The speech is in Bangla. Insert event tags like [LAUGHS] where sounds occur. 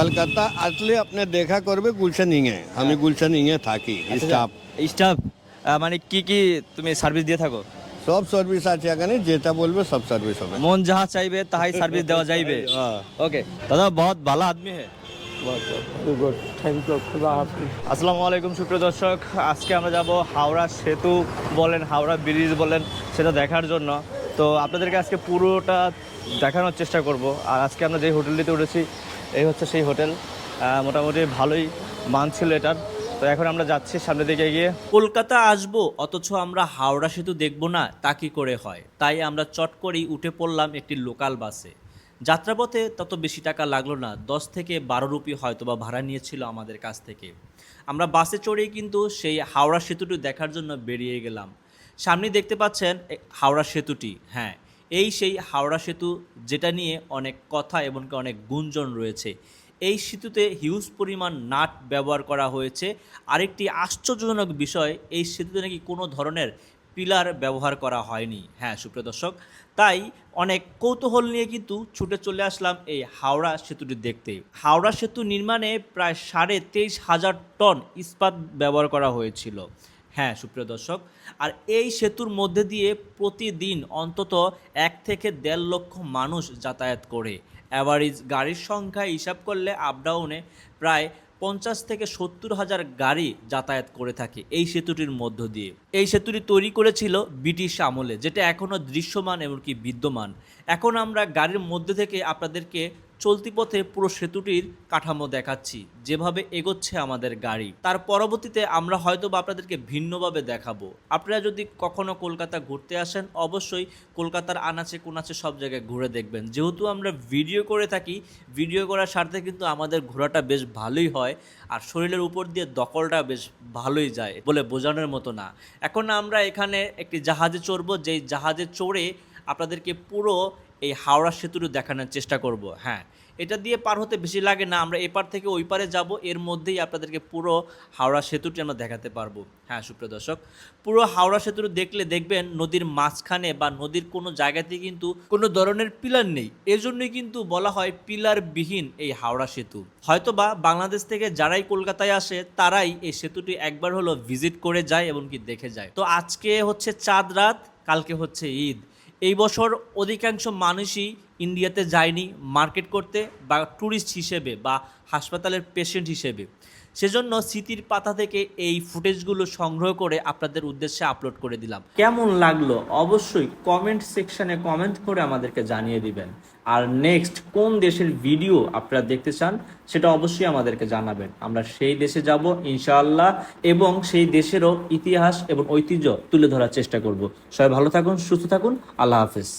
কলকাতা আসলে আপনি দেখা করবে গুলশান ইংয়ে আমি গুলশান ইংয়ে থাকি স্টাফ। স্টাফ মানে কি কি তুমি সার্ভিস দিয়ে থাকো? সব সার্ভিস আছে এখানে যেটা বলবে সব সার্ভিস হবে। মন যাহা চাইবে তাহাই সার্ভিস দেওয়া যাইবে। [LAUGHS] হ্যাঁ। ওকে দাদা বহুত ভালো আদমি হে। থ্যাংক ইউ খুদা হাফিজ আসসালামু আলাইকুম সুপ্রিয় দর্শক। আজকে আমরা যাব হাওড়া সেতু বলেন হাওড়া ব্রিজ বলেন সেটা দেখার জন্য। তো আপনাদেরকে আজকে পুরোটা দেখানোর চেষ্টা করব। আর আজকে আমরা যে হোটেলটিতে উঠেছি এই হচ্ছে সেই হোটেল। মোটামুটি ভালোই মান ছিল এটার। তো এখন আমরা যাচ্ছি সামনের দিকে গিয়ে। কলকাতা আসব, অথচ আমরা হাওড়া সেতু দেখব না, তা কি করে হয়? তাই আমরা চট করেই উঠে পড়লাম একটি লোকাল বাসে যাত্রাপথে তত বেশি টাকা লাগল না, দশ থেকে বারো রুপি হয়তো বা ভাড়া নিয়েছিল আমাদের কাছ থেকে। আমরা বাসে চড়েই কিন্তু সেই হাওড়া সেতুটি দেখার জন্য বেরিয়ে গেলাম। সামনে দেখতে পাচ্ছেন হাওড়া সেতুটি হ্যাঁ। এই সেই হাওড়া সেতু যেটা নিয়ে অনেক কথা এবং অনেক গুঞ্জন রয়েছে। এই সেতুতে হিউজ পরিমাণ নাট ব্যবহার করা হয়েছে। আরেকটি আশ্চর্যজনক বিষয়, এই সেতুতে নাকি কোনো ধরনের পিলার ব্যবহার করা হয়নি। হ্যাঁ সুপ্রিয় দর্শক, তাই অনেক কৌতূহল নিয়ে কিন্তু ছুটে চলে আসলাম এই হাওড়া সেতুটি দেখতে। হাওড়া সেতু নির্মাণে প্রায় সাড়ে তেইশ হাজার টন ইস্পাত ব্যবহার করা হয়েছিল। হ্যাঁ সুপ্রিয় দর্শক। আর এই সেতুর মধ্যে দিয়ে প্রতিদিন অন্তত এক থেকে দেড় লক্ষ মানুষ যাতায়াত করে। অ্যাভারেজ গাড়ির সংখ্যা হিসাব করলে আপডাউনে প্রায় পঞ্চাশ থেকে সত্তর হাজার গাড়ি যাতায়াত করে থাকে এই সেতুটির মধ্য দিয়ে। এই সেতুটি তৈরি করেছিল ব্রিটিশ আমলে, যেটা এখনও দৃশ্যমান এমনকি বিদ্যমান। এখন আমরা গাড়ির মধ্যে থেকে আপনাদেরকে চলতি পথে পুরো সেতুটির কাঠামো দেখাচ্ছি, যেভাবে এগোচ্ছে আমাদের গাড়ি। তার পরবর্তীতে আমরা হয়তো বা আপনাদেরকে ভিন্নভাবে দেখাবো। আপনারা যদি কখনো কলকাতা ঘুরতে আসেন, অবশ্যই কলকাতার আনাচে কোনাচে সব জায়গায় ঘুরে দেখবেন। যেহেতু আমরা ভিডিও করে থাকি, ভিডিও করার স্বার্থে কিন্তু আমাদের ঘোরাটা বেশ ভালোই হয়, আর শরীরের উপর দিয়ে দখলটা বেশ ভালোই যায় বলে বোঝানোর মতো না। এখন আমরা এখানে একটি জাহাজে চড়বো, যেই জাহাজে চড়ে আপনাদেরকে পুরো এই হাওড়া সেতুটি দেখানোর চেষ্টা করব হ্যাঁ। এটা দিয়ে পার হতে বেশি লাগে না, আমরা এপার থেকে ওই পারে যাব, এর মধ্যেই আপনাদেরকে পুরো হাওড়া সেতুটি আমরা দেখাতে পারব হ্যাঁ সুপ্রিয় দর্শক। পুরো হাওড়া সেতুটি দেখলে দেখবেন নদীর মাঝখানে বা নদীর কোনো জায়গাতে কিন্তু কোনো ধরনের পিলার নেই। এজন্যই কিন্তু বলা হয় পিলারবিহীন এই হাওড়া সেতু। হয়তোবা বাংলাদেশ থেকে যারাই কলকাতায় আসে, তারাই এই সেতুটি একবার হলো ভিজিট করে যায় এবং কি দেখে যায়। তো আজকে হচ্ছে চাঁদ রাত, কালকে হচ্ছে ঈদ। এই বছর অধিকাংশ মানুষই ইন্ডিয়াতে যায়নি, মার্কেট করতে বা ট্যুরিস্ট হিসেবে বা হাসপাতালের পেশেন্ট হিসেবে। সেজন্য স্মৃতির পাতা থেকে এই ফুটেজগুলো সংগ্রহ করে আপনাদের উদ্দেশ্যে আপলোড করে দিলাম। কেমন লাগল? অবশ্যই কমেন্ট সেকশনে কমেন্ট করে আমাদেরকে জানিয়ে দিবেন। আর নেক্সট কোন দেশের ভিডিও আপনারা দেখতে চান, সেটা অবশ্যই আমাদেরকে জানাবেন। আমরা সেই দেশে যাব, ইনশাআল্লাহ, এবং সেই দেশেরও ইতিহাস এবং ঐতিহ্য তুলে ধরার চেষ্টা করব। সবাই ভালো থাকুন, সুস্থ থাকুন, আল্লাহ হাফেজ।